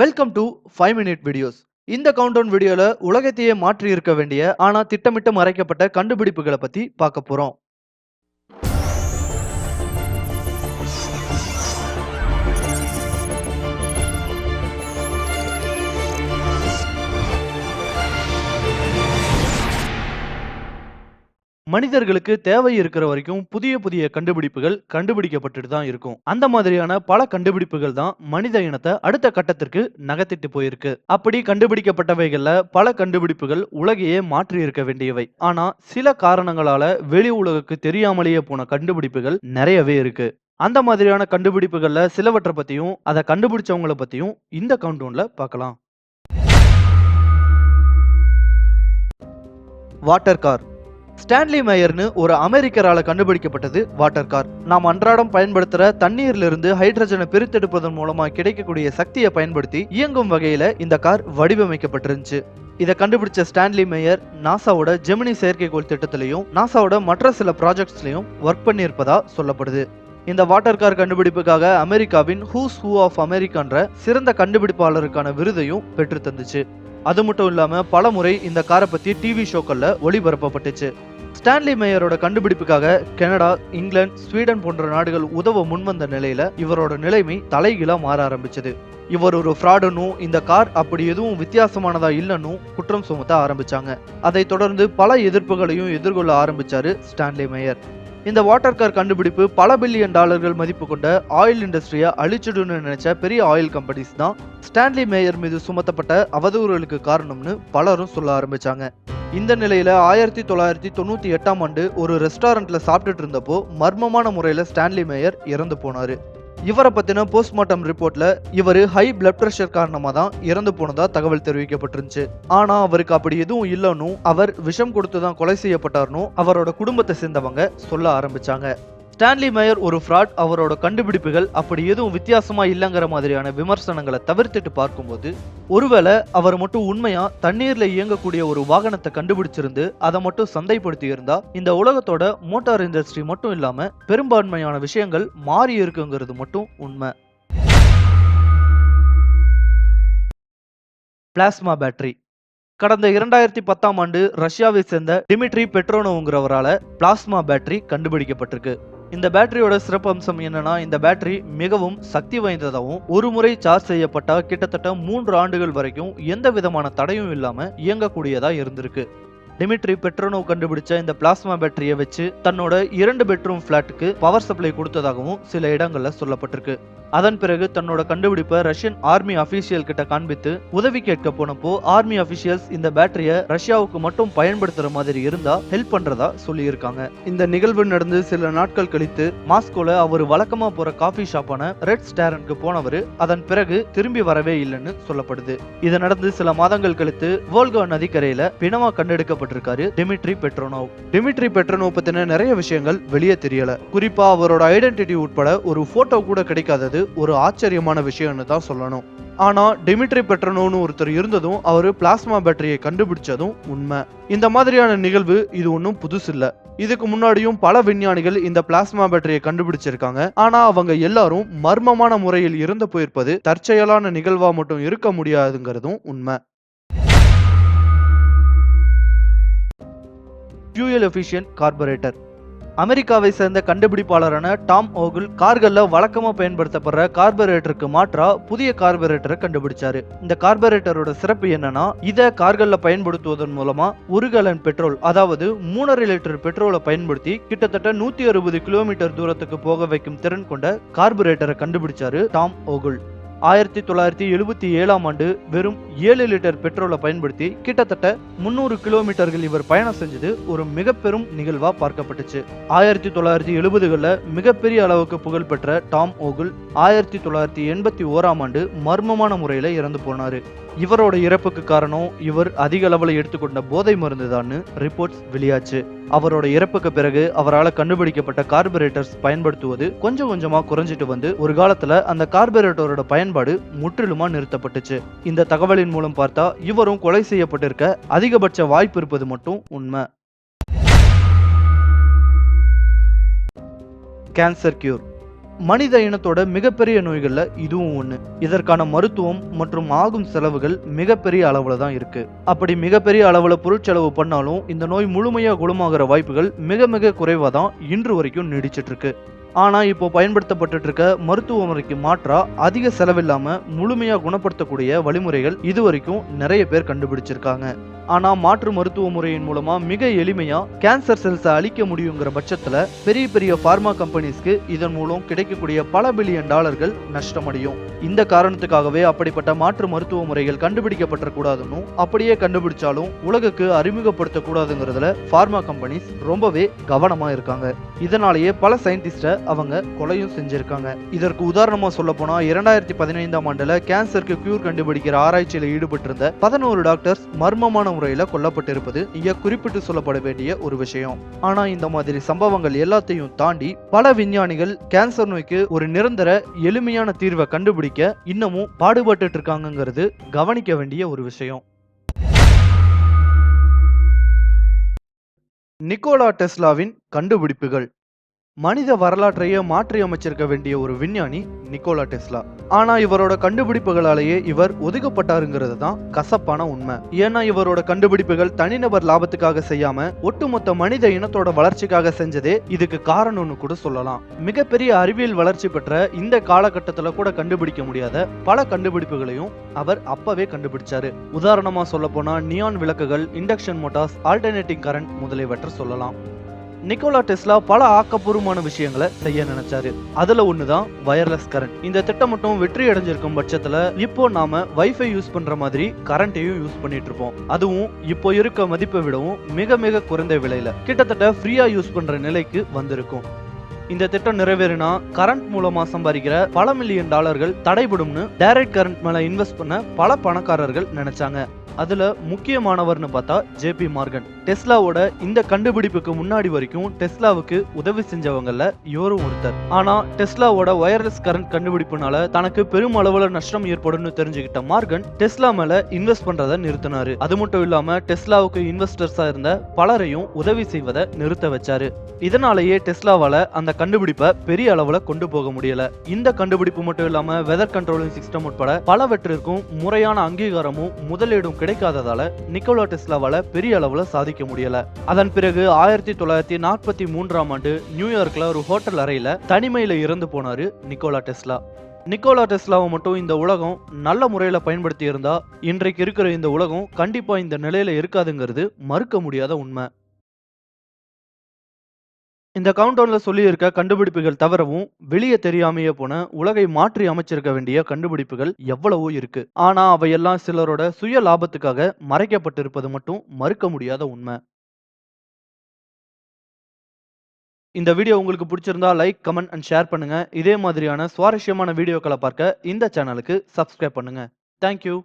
Welcome to five minute videos இந்த countdown வீடியோவில் உலகத்தையே மாற்றி இருக்க வேண்டிய ஆனா திட்டமிட்டு மறைக்கப்பட்ட கண்டுபிடிப்புகளை பத்தி பார்க்க போறோம். மனிதர்களுக்கு தேவை இருக்கிற வரைக்கும் புதிய புதிய கண்டுபிடிப்புகள் கண்டுபிடிக்கப்பட்டுட்டு தான் இருக்கும். அந்த மாதிரியான பல கண்டுபிடிப்புகள் தான் மனித இனத்தை அடுத்த கட்டத்திற்கு நகர்த்திட்டு போயிருக்கு. அப்படி கண்டுபிடிக்கப்பட்டவைகள்ல பல கண்டுபிடிப்புகள் உலகையே மாற்றி இருக்க வேண்டியவை. ஆனா சில காரணங்களால வெளி உலகுக்கு தெரியாமலேயே போன கண்டுபிடிப்புகள் நிறையவே இருக்கு. அந்த மாதிரியான கண்டுபிடிப்புகள்ல சிலவற்றை பத்தியும் அதை கண்டுபிடிச்சவங்களை பத்தியும் இந்த கவுண்டவுன்ல பார்க்கலாம். Water car. ஸ்டான்லி மேயர்னு ஒரு அமெரிக்கரால கண்டுபிடிக்கப்பட்டது வாட்டர் கார். நாம் அன்றாடம் பயன்படுத்துற தண்ணீரிலிருந்து ஹைட்ரஜனை பிரித்தெடுப்பதன் மூலமா கிடைக்கக்கூடிய சக்தியை பயன்படுத்தி இயங்கும் வகையில இந்த கார் வடிவமைக்கப்பட்டிருந்துச்சு. இதை கண்டுபிடிச்ச ஸ்டான்லி மேயர் நாசாவோட ஜெமினி செயற்கைக்கோள் திட்டத்திலையும் நாசாவோட மற்ற சில ப்ராஜெக்ட்ஸ்லையும் ஒர்க் பண்ணியிருப்பதா சொல்லப்படுது. இந்த வாட்டர் கார் கண்டுபிடிப்புக்காக அமெரிக்காவின் ஹூஸ் ஹூ ஆஃப் அமெரிக்கான்ற சிறந்த கண்டுபிடிப்பாளருக்கான விருதையும் பெற்று தந்துச்சு. அது மட்டும் இல்லாம பல முறை இந்த காரை பத்தி டிவி ஷோக்கள்ல ஒளிபரப்பப்பட்டுச்சு. ஸ்டான்லி மேயரோட கண்டுபிடிப்புக்காக கனடா இங்கிலாந்து ஸ்வீடன் போன்ற நாடுகள் உதவ முன்வந்த நிலையில இவரோட நிலைமை தலைகீழா மாற ஆரம்பிச்சது. இவர் ஒரு ஃப்ராடுன்னு இந்த கார் அப்படி எதுவும் வித்தியாசமானதா இல்லைன்னு குற்றம் சுமத்த ஆரம்பிச்சாங்க. அதை தொடர்ந்து பல எதிர்ப்புகளையும் எதிர்கொள்ள ஆரம்பிச்சாரு ஸ்டான்லி மேயர். இந்த வாட்டர் கார் கண்டுபிடிப்பு பல பில்லியன் டாலர்கள் மதிப்பு கொண்ட ஆயில் இண்டஸ்ட்ரியை அழிச்சிடுன்னு நினைச்ச பெரிய ஆயில் கம்பெனிஸ் தான் ஸ்டான்லி மேயர் மீது சுமத்தப்பட்ட அவதூறுகளுக்கு காரணம்னு பலரும் சொல்ல ஆரம்பிச்சாங்க. இந்த நிலையில ஆயிரத்தி தொள்ளாயிரத்தி தொண்ணூத்தி எட்டாம் ஆண்டு ஒரு ரெஸ்டாரண்ட்ல சாப்பிட்டுட்டு இருந்தப்போ மர்மமான முறையில ஸ்டான்லி மேயர் இறந்து போனாரு. இவரை பற்றின போஸ்ட்மார்ட்டம் ரிப்போர்ட்டில் இவர் ஹை பிளட் ப்ரெஷர் காரணமாக தான் இறந்து போனதாக தகவல் தெரிவிக்கப்பட்டிருந்துச்சு. ஆனால் அவருக்கு அப்படி எதுவும் இல்லைன்னு அவர் விஷம் கொடுத்து தான் கொலை செய்யப்பட்டார்னு அவரோட குடும்பத்தை சேர்ந்தவங்க சொல்ல ஆரம்பிச்சாங்க. ஸ்டான்லி மேயர் ஒரு ஃப்ராட் அவரோட கண்டுபிடிப்புகள் அப்படி எதுவும் வித்தியாசமா இல்லைங்கிற மாதிரியான விமர்சனங்களை தவிர்த்துட்டு பார்க்கும்போது ஒருவேளை அவர் மட்டும் உண்மையா தண்ணீர்ல இயங்கக்கூடிய ஒரு வாகனத்தை கண்டுபிடிச்சிருந்து அதை மட்டும் சந்தைப்படுத்தி இருந்தா இந்த உலகத்தோட மோட்டார் இண்டஸ்ட்ரி மட்டும் இல்லாம பெரும்பான்மையான விஷயங்கள் மாறி இருக்குங்கிறது மட்டும் உண்மை. Plasma battery. கடந்த இரண்டாயிரத்தி பத்தாம் ஆண்டு ரஷ்யாவை சேர்ந்த டிமிட்ரி பெட்ரோனோங்கிறவரால பிளாஸ்மா பேட்டரி கண்டுபிடிக்கப்பட்டிருக்கு. இந்த பேட்டரியோட சிறப்பம்சம் என்னன்னா இந்த பேட்டரி மிகவும் சக்தி வாய்ந்ததாகவும் ஒரு முறை சார்ஜ் செய்யப்பட்ட கிட்டத்தட்ட மூன்று ஆண்டுகள் வரைக்கும் எந்த விதமான தடையும் இல்லாம இயங்கக்கூடியதா இருந்திருக்கு. டிமிட்ரி பெட்ரோனோ கண்டுபிடிச்ச இந்த பிளாஸ்மா பேட்டரியை வச்சு தன்னோட இரண்டு பெட்ரூம் பிளாட்டுக்கு பவர் சப்ளை கொடுத்ததாகவும் சில இடங்கள்ல சொல்லப்பட்டிருக்கு. அதன் பிறகு தன்னோட கண்டுபிடிப்பை ரஷ்யன் ஆர்மி அபிஷியல் கிட்ட காண்பித்து உதவி கேட்க போனப்போ ஆர்மி அபிஷியல்ஸ் இந்த பேட்டரியை ரஷ்யாவுக்கு மட்டும் பயன்படுத்துற மாதிரி இருந்தா ஹெல்ப் பண்றதா சொல்லியிருக்காங்க. இந்த நிகழ்வு நடந்து சில நாட்கள் கழித்து மாஸ்கோல அவர் வழக்கமா போற காஃபி ஷாப்பான ரெட் ஸ்டாரனுக்கு போனவர் அதன் பிறகு திரும்பி வரவே இல்லைன்னு சொல்லப்படுது. இது நடந்து சில மாதங்கள் கழித்து வோல்கா நதிக்கரையில பிணமா கண்டெடுக்கப்பட்டிருக்காரு டிமிட்ரி பெட்ரோனோவ். டிமிட்ரி பெட்ரோனோவ் பத்தின நிறைய விஷயங்கள் வெளியே தெரியல. குறிப்பா அவரோட ஐடென்டிட்டி உட்பட ஒரு போட்டோ கூட கிடைக்காதது ஒரு ஆச்சரியமான விஷயம்னு தான் சொல்லணும். ஆனா டிமிட்ரி பெட்ரனோன்னு ஒருத்தர் இருந்ததும் அவர் பிளாஸ்மா பேட்டரியை கண்டுபிடிச்சதும் உண்மை. இந்த மாதிரியான நிகழ்வு இது ஒன்றும் புதுசு இல்ல. இதுக்கு முன்னாடியும் பல விஞ்ஞானிகள் இந்த பிளாஸ்மா பேட்டரியை கண்டுபிடிச்சிருக்காங்க. ஆனா அவங்க எல்லாரும் மர்மமான முறையில் இருந்து போயிருப்பது தற்செயலான நிகழ்வா மட்டும் இருக்க முடியாதுங்கிறதும் உண்மை. ஃபியூயல் எஃபிஷியன்ட் கார்பரேட்டர் அமெரிக்காவை சேர்ந்த கண்டுபிடிப்பாளரான டாம் ஓகுல் கார்களில் வழக்கமாக பயன்படுத்தப்படுற கார்பரேட்டருக்கு மாற்றா புதிய கார்பரேட்டரை கண்டுபிடிச்சாரு. இந்த கார்பரேட்டரோட சிறப்பு என்னன்னா இதை கார்களில் பயன்படுத்துவதன் மூலமா ஒரு கலன் பெட்ரோல் அதாவது மூணரை லிட்டர் பெட்ரோலை பயன்படுத்தி கிட்டத்தட்ட நூத்தி அறுபது கிலோமீட்டர் தூரத்துக்கு போக வைக்கும் திறன் கொண்ட கார்பரேட்டரை கண்டுபிடிச்சாரு டாம் ஓகுல். ஆயிரத்தி தொள்ளாயிரத்தி எழுபத்தி ஏழாம் ஆண்டு வெறும் ஏழு லிட்டர் பெட்ரோலை பயன்படுத்தி கிட்டத்தட்ட முன்னூறு கிலோமீட்டர்கள் இவர் பயணம் செஞ்சது ஒரு மிக பெரும் நிகழ்வா பார்க்கப்பட்டுச்சு. ஆயிரத்தி தொள்ளாயிரத்தி எழுபதுகளில் மிகப்பெரிய அளவுக்கு புகழ்பெற்ற டாம் ஓகுல் ஆயிரத்தி தொள்ளாயிரத்தி எண்பத்தி ஓராம் ஆண்டு மர்மமான முறையில் இறந்து போனாரு. இவரோட இறப்புக்கு காரணம் இவர் அதிக அளவில் எடுத்துக்கொண்ட போதை மருந்து தான்னு ரிப்போர்ட்ஸ் வெளியாச்சு. அவரோட இறப்புக்கு பிறகு அவரால் கண்டுபிடிக்கப்பட்ட கார்பரேட்டர்ஸ் பயன்படுத்துவது கொஞ்சம் கொஞ்சமா குறைஞ்சிட்டு வந்து ஒரு காலத்துல அந்த கார்பரேட்டரோட பயன்பாடு முற்றிலுமா நிறுத்தப்பட்டுச்சு. இந்த தகவலின் மூலம் பார்த்தா இவரும் கொலை செய்யப்பட்டிருக்க அதிகபட்ச வாய்ப்பு இருப்பது மட்டும் உண்மை. கேன்சர் கியூர் மனித இனத்தோட மிகப்பெரிய நோய்களில் இதுவும் ஒன்று இதற்கான மருத்துவம் மற்றும் ஆகும் செலவுகள் மிகப்பெரிய அளவில் தான் இருக்கு. அப்படி மிகப்பெரிய அளவில் பொருட்செலவு பண்ணாலும் இந்த நோய் முழுமையாக குணமாகிற வாய்ப்புகள் மிக மிக குறைவாக தான் இன்று வரைக்கும் நீடிச்சிட்டு இருக்கு. ஆனால் இப்போ பயன்படுத்தப்பட்டு இருக்க மருத்துவ முறைக்கு மாற்றா அதிக செலவில்லாமல் முழுமையாக குணப்படுத்தக்கூடிய வழிமுறைகள் இதுவரைக்கும் நிறைய பேர் கண்டுபிடிச்சிருக்காங்க. ஆனால் மாற்று மருத்துவ முறையின் மூலமாக மிக எளிமையாக கேன்சர் செல்ஸை அழிக்க முடியுங்கிற பட்சத்தில் பெரிய பெரிய ஃபார்மா கம்பெனிஸ்க்கு இதன் மூலம் கிடைக்கக்கூடிய பல பில்லியன் டாலர்கள் நஷ்டமடையும். இந்த காரணத்துக்காகவே அப்படிப்பட்ட மாற்று மருத்துவ முறைகள் கண்டுபிடிக்கப்பட்டக்கூடாதுன்னு அப்படியே கண்டுபிடிச்சாலும் உலகுக்கு அறிமுகப்படுத்தக்கூடாதுங்கிறதுல ஃபார்மா கம்பெனிஸ் ரொம்பவே கவனமாக இருக்காங்க. இதனாலேயே பல சயின்டிஸ்ட்டை அவங்க கொலையும் செஞ்சிருக்காங்க. இதற்கு உதாரணமா சொல்ல போனா இரண்டாயிரத்தி பதினைந்தாம் ஆண்டுல கேன்சருக்கு கியூர் கண்டுபிடிக்கிற ஆராய்ச்சியில ஈடுபட்டிருந்த பதினோரு டாக்டர்ஸ் மர்மமான முறையில கொல்லப்பட்டிருப்பது இங்க குறிப்பிட்டு சொல்லப்பட வேண்டிய ஒரு விஷயம். ஆனா இந்த மாதிரி சம்பவங்கள் எல்லாத்தையும் தாண்டி பல விஞ்ஞானிகள் கேன்சர் நோய்க்கு ஒரு நிரந்தர எளிமையான தீர்வை கண்டுபிடிக்க இன்னமும் பாடுபட்டு இருக்காங்கங்கிறது கவனிக்க வேண்டிய ஒரு விஷயம். நிக்கோலா டெஸ்லாவின் கண்டுபிடிப்புகள். மனித வரலாற்றையே மாற்றியமைச்சிருக்க வேண்டிய ஒரு விஞ்ஞானி நிக்கோலா டெஸ்லா. ஆனா இவரோட கண்டுபிடிப்புகளாலேயே இவர் ஒதுக்கப்பட்டாருங்கிறது தான் கசப்பான உண்மை. ஏன்னா இவரோட கண்டுபிடிப்புகள் தனிநபர் லாபத்துக்காக செய்யாம ஒட்டுமொத்த மனித இனத்தோட வளர்ச்சிக்காக செஞ்சதே இதுக்கு காரணம்னு கூட சொல்லலாம். மிகப்பெரிய அறிவியல் வளர்ச்சி பெற்ற இந்த காலகட்டத்துல கூட கண்டுபிடிக்க முடியாத பல கண்டுபிடிப்புகளையும் அவர் அப்பவே கண்டுபிடிச்சாரு. உதாரணமா சொல்ல போனா நியான் விளக்குகள் இண்டக்ஷன் மோட்டார்ஸ் ஆல்டர்னேட்டிங் கரண்ட் முதலியவற்றை சொல்லலாம். நிக்கோலா டெஸ்லா பல ஆக்கப்பூர்வமான விஷயங்களை செய்ய நினைச்சாரு. அதுல ஒண்ணுதான் வயர்லெஸ் கரண்ட் இந்த திட்டம் மட்டும் வெற்றி அடைஞ்சிருக்கும் பட்சத்துல இப்போ நாம வைஃபை யூஸ் பண்ற மாதிரி கரண்ட்டையும் யூஸ் பண்ணிட்டு இருப்போம். அதுவும் இப்போ இருக்க மதிப்பை விடவும் மிக மிக குறைந்த விலையில கிட்டத்தட்ட ஃப்ரீயா யூஸ் பண்ற நிலைக்கு வந்திருக்கும். இந்த திட்டம் நிறைவேறினா கரண்ட் மூலமா சம்பாதிக்கிற பல மில்லியன் டாலர்கள் தடைபடும்னு டைரக்ட் கரண்ட் மேல இன்வெஸ்ட் பண்ண பல பணக்காரர்கள் நினைச்சாங்க. அதுல முக்கியமானவர்னு பார்த்தா ஜேபி மார்கன். டெஸ்லாவோட இந்த கண்டுபிடிப்புக்கு முன்னாடி வரைக்கும் டெஸ்லாவுக்கு உதவி செஞ்சவங்கல்ல இவரும் ஒருத்தர். ஆனா டெஸ்லாவோட வயர்லெஸ் கரண்ட் கண்டுபிடிப்புனால தனக்கு பெரும் அளவுல நஷ்டம் ஏற்படும்னு தெரிஞ்சுக்கிட்ட மார்கன் டெஸ்லா மேல இன்வெஸ்ட் பண்றதை நிறுத்தினாரு. அது மட்டும் இல்லாம டெஸ்லாவுக்கு இன்வெஸ்டர்ஸா இருந்த பலரையும் உதவி செய்வதை நிறுத்த வச்சாரு. இதனாலேயே டெஸ்லாவால அந்த கண்டுபிடிப்பை பெரிய அளவுல கொண்டு போக முடியல. இந்த கண்டுபிடிப்பு மட்டும் இல்லாம வெதர் கண்ட்ரோலிங் சிஸ்டம் உட்பட பலவற்றிற்கும் முறையான அங்கீகாரமும் முதலீடும் கிடைக்காததால நிக்கோலா டெஸ்லாவால பெரிய அளவுல சாதிக்க முடியல. அதன் பிறகு ஆயிரத்தி தொள்ளாயிரத்தி நாற்பத்தி மூன்றாம் ஆண்டு நியூயார்க்ல ஒரு ஹோட்டல் அறையில தனிமையில இறந்து போனாரு நிக்கோலா டெஸ்லா. நிக்கோலா டெஸ்லாவை மட்டும் இந்த உலகம் நல்ல முறையில் பயன்படுத்தி இருந்தா இன்றைக்கு இருக்கிற இந்த உலகம் கண்டிப்பா இந்த நிலையில இருக்காதுங்கிறது மறுக்க முடியாத உண்மை. இந்த கவுண்டவுனில் சொல்லியிருக்க கண்டுபிடிப்புகள் தவிரவும் வெளியே தெரியாமையே போன உலகை மாற்றி அமைச்சிருக்க வேண்டிய கண்டுபிடிப்புகள் எவ்வளவோ இருக்கு. ஆனா அவையெல்லாம் சிலரோட சுய லாபத்துக்காக மறைக்கப்பட்டிருப்பது மட்டும் மறுக்க முடியாத உண்மை. இந்த வீடியோ உங்களுக்கு பிடிச்சிருந்தா லைக் கமெண்ட் அண்ட் ஷேர் பண்ணுங்க. இதே மாதிரியான சுவாரஸ்யமான வீடியோக்களை பார்க்க இந்த சேனலுக்கு சப்ஸ்கிரைப் பண்ணுங்க. தேங்க்யூ